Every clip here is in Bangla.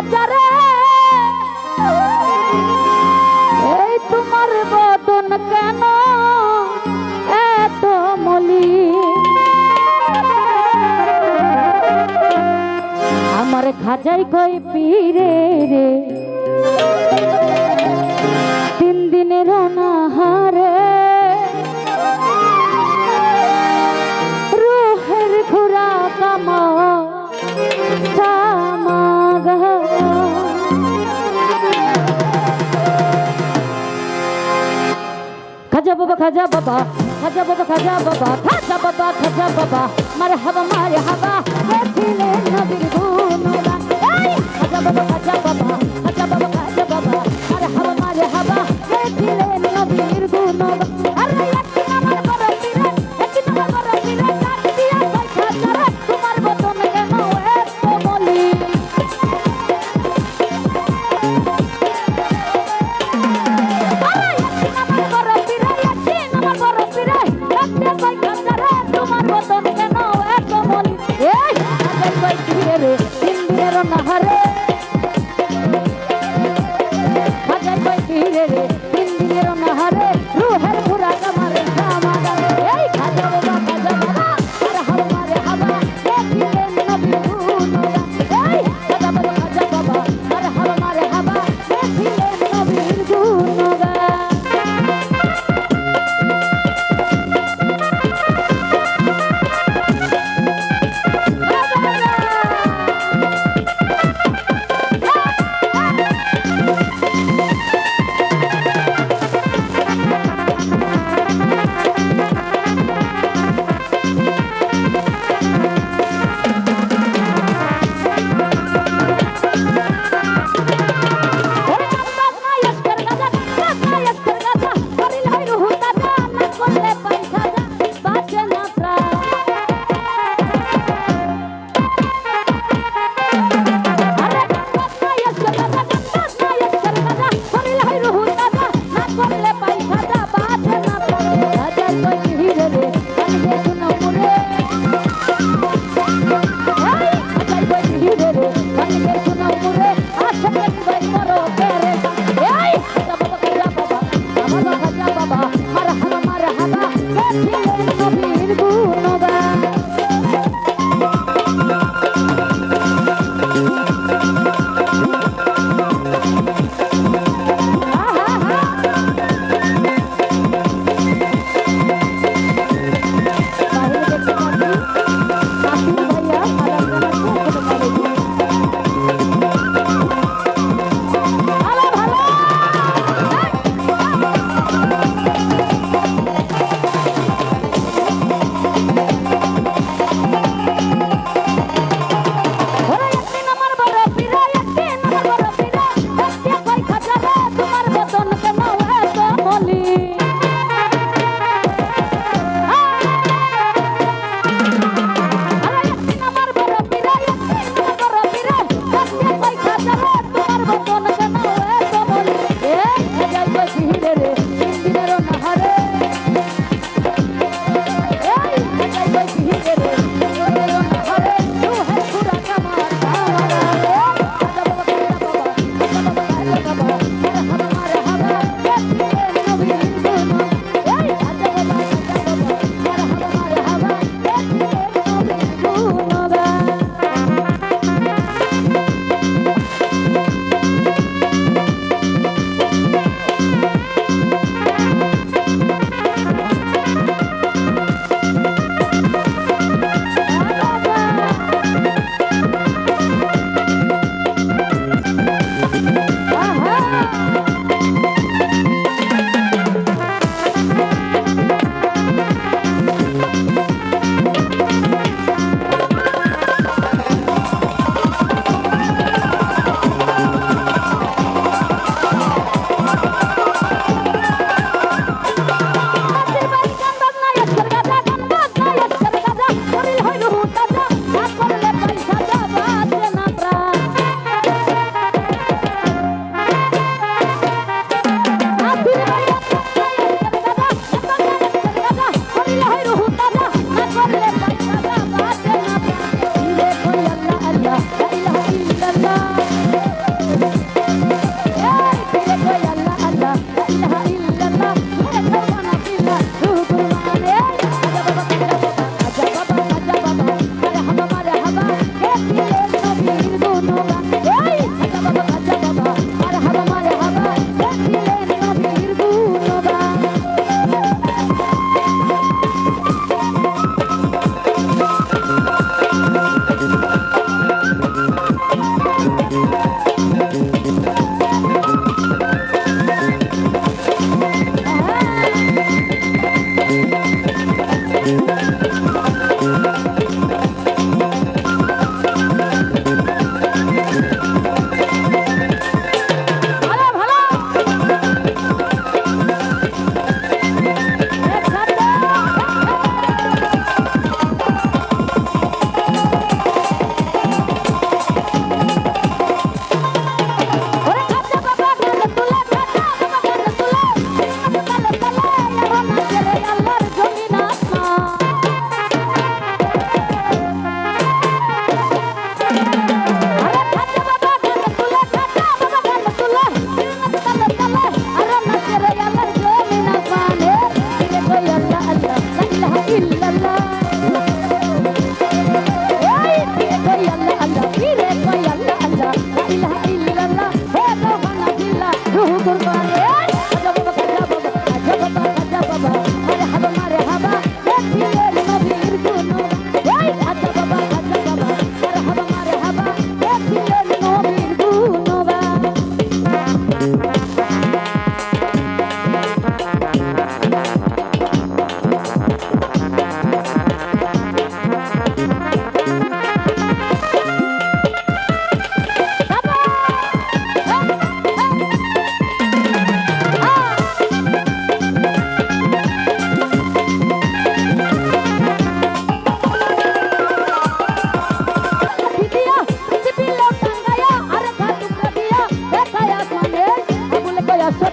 খাজারে এই তোমার বদন কেন এত মলি আমার খাজাই কই পীরে রে? তিন দিনের অনাহারে বাবা, খাজা বাবা খাজা বাবা খাজা বাবা খাজা বাবা খাজা বাবা মার হাবা মার হাবা দেখিলে নবীর বাবা খাজা বাবা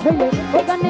ছেলে এখানে